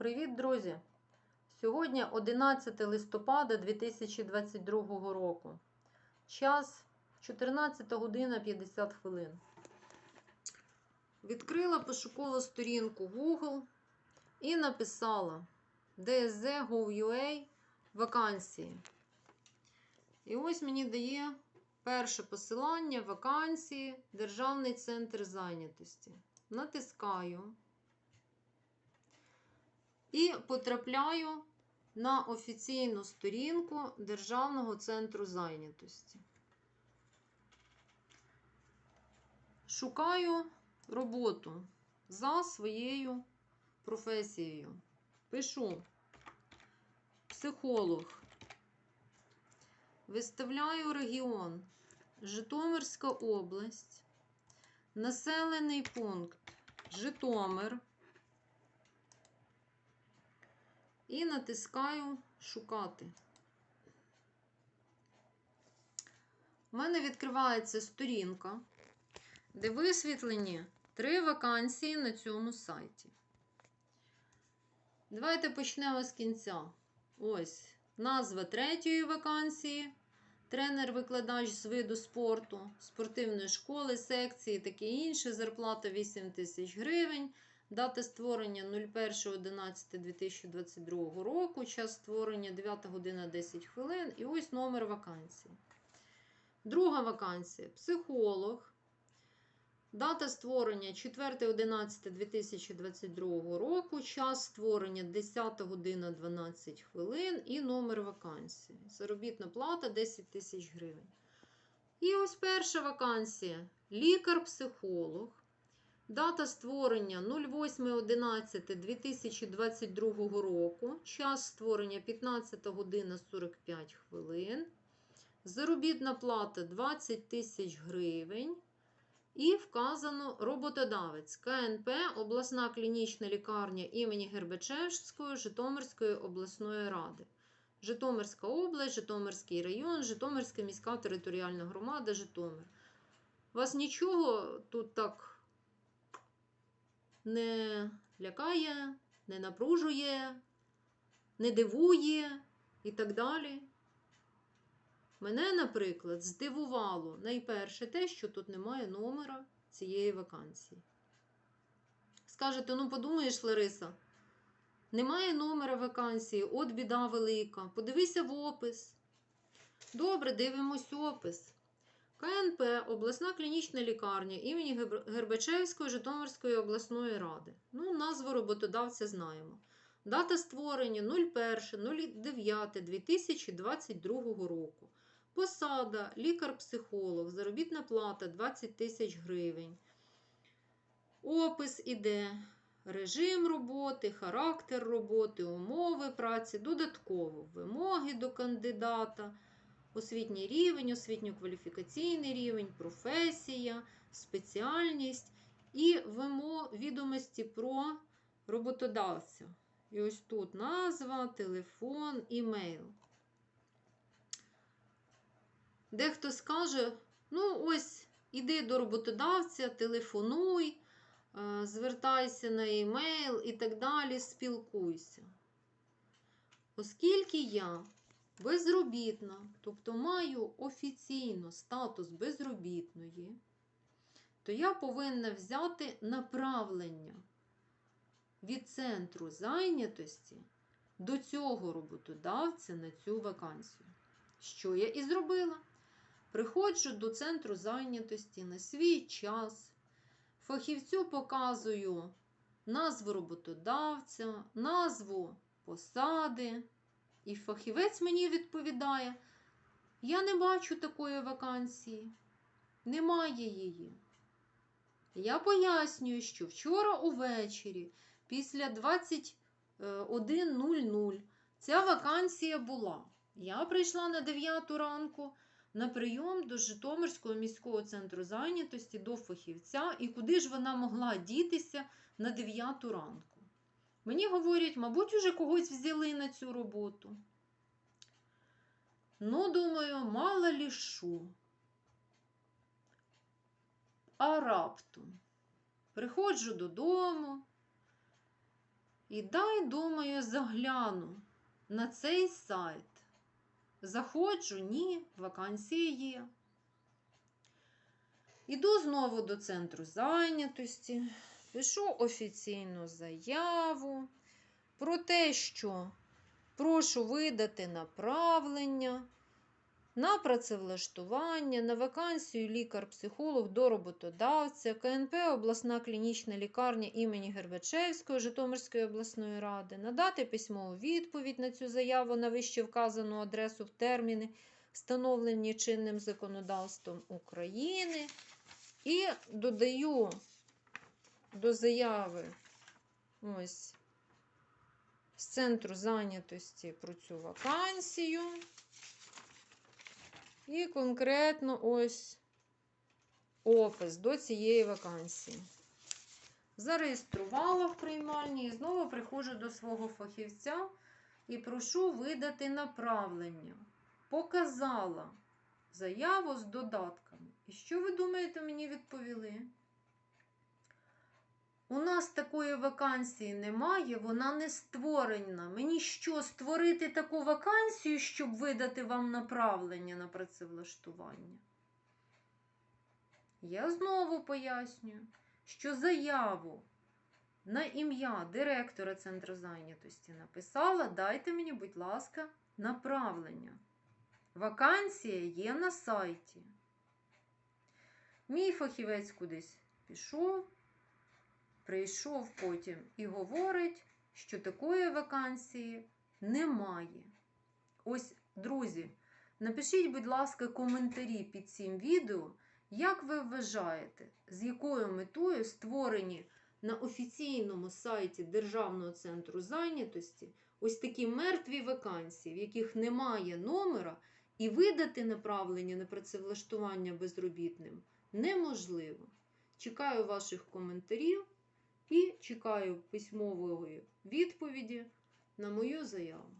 Привіт, друзі! Сьогодні 11 листопада 2022 року. Час 14 година 50 хвилин. Відкрила пошукову сторінку Google і написала DSZ.gov.ua вакансії. І ось мені дає перше посилання вакансії Державний центр зайнятості. Натискаю. І потрапляю на офіційну сторінку Державного центру зайнятості. Шукаю роботу за своєю професією. Пишу психолог. Виставляю регіон Житомирська область, населений пункт Житомир. І натискаю Шукати. У мене відкривається сторінка, де висвітлені три вакансії на цьому сайті. Давайте почнемо з кінця. Ось назва третьої вакансії. Тренер-викладач з виду спорту, спортивної школи, секції, таке інше. Зарплата 8 тисяч гривень. Дата створення 01.11.2022 року. Час створення 9 година 10 хвилин. І ось номер вакансії. Друга вакансія психолог. Дата створення 4.11.2022 року. Час створення 10 година 12 хвилин і номер вакансії. Заробітна плата 10 тисяч гривень. І ось перша вакансія. Лікар-психолог. Дата створення 08.11.2022 року. Час створення 15 година 45 хвилин. Заробітна плата 20 тисяч гривень. І вказано роботодавець КНП, обласна клінічна лікарня імені Гербачевської Житомирської обласної ради. Житомирська область, Житомирський район, Житомирська міська територіальна громада, Житомир. Вас нічого тут так не лякає, не напружує, не дивує і так далі. Мене, наприклад, здивувало найперше те, що тут немає номера цієї вакансії. Скажете, ну подумаєш, Лариса, немає номера вакансії, от біда велика. Подивися в опис. Добре, дивимось опис. КНП, обласна клінічна лікарня імені Гербачевської Житомирської обласної ради. Ну, назву роботодавця знаємо. Дата створення 01.09.2022 року. Посада, лікар-психолог, заробітна плата 20 тисяч гривень. Опис іде. Режим роботи, характер роботи, умови праці, додатково вимоги до кандидата, освітній рівень, освітньо-кваліфікаційний рівень, професія, спеціальність і відомості про роботодавця. І ось тут назва, телефон, імейл. Дехто скаже, ну, ось, іди до роботодавця, телефонуй, звертайся на емейл і так далі, спілкуйся. Оскільки я безробітна, тобто маю офіційно статус безробітної, то я повинна взяти направлення від центру зайнятості до цього роботодавця на цю вакансію. Що я і зробила? Приходжу до центру зайнятості на свій час, фахівцю показую назву роботодавця, назву посади, і фахівець мені відповідає: я не бачу такої вакансії, немає її. Я пояснюю, що вчора увечері, після 21.00, ця вакансія була. Я прийшла на 9 ранку на прийом до Житомирського міського центру зайнятості до фахівця, і куди ж вона могла дітися на 9 ранку. Мені говорять, мабуть, уже когось взяли на цю роботу. Ну, думаю, мало лішу. А раптом приходжу додому, І дай, думаю, загляну на цей сайт. Заходжу, ні, вакансії є. Іду знову до центру зайнятості, пишу офіційну заяву про те, що прошу видати направлення на працевлаштування, на вакансію лікар-психолог до роботодавця, КНП обласна клінічна лікарня імені Гербачевської Житомирської обласної ради, надати письмову відповідь на цю заяву на вище вказану адресу в терміни, встановлені чинним законодавством України. І додаю до заяви ось з центру зайнятості про цю вакансію. І конкретно ось опис до цієї вакансії. Зареєструвала в приймальні і знову приходжу до свого фахівця і прошу видати направлення. Показала заяву з додатками. І що ви думаєте, мені відповіли? У нас такої вакансії немає, вона не створена. Мені що, створити таку вакансію, щоб видати вам направлення на працевлаштування? Я знову пояснюю, що заяву на ім'я директора центру зайнятості написала, дайте мені, будь ласка, направлення. Вакансія є на сайті. Мій фахівець кудись пішов, прийшов потім і говорить, що такої вакансії немає. Ось, друзі, напишіть, будь ласка, коментарі під цим відео, як ви вважаєте, з якою метою створені на офіційному сайті Державного центру зайнятості ось такі мертві вакансії, в яких немає номера, і видати направлення на працевлаштування безробітним неможливо. Чекаю ваших коментарів і чекаю письмової відповіді на мою заяву.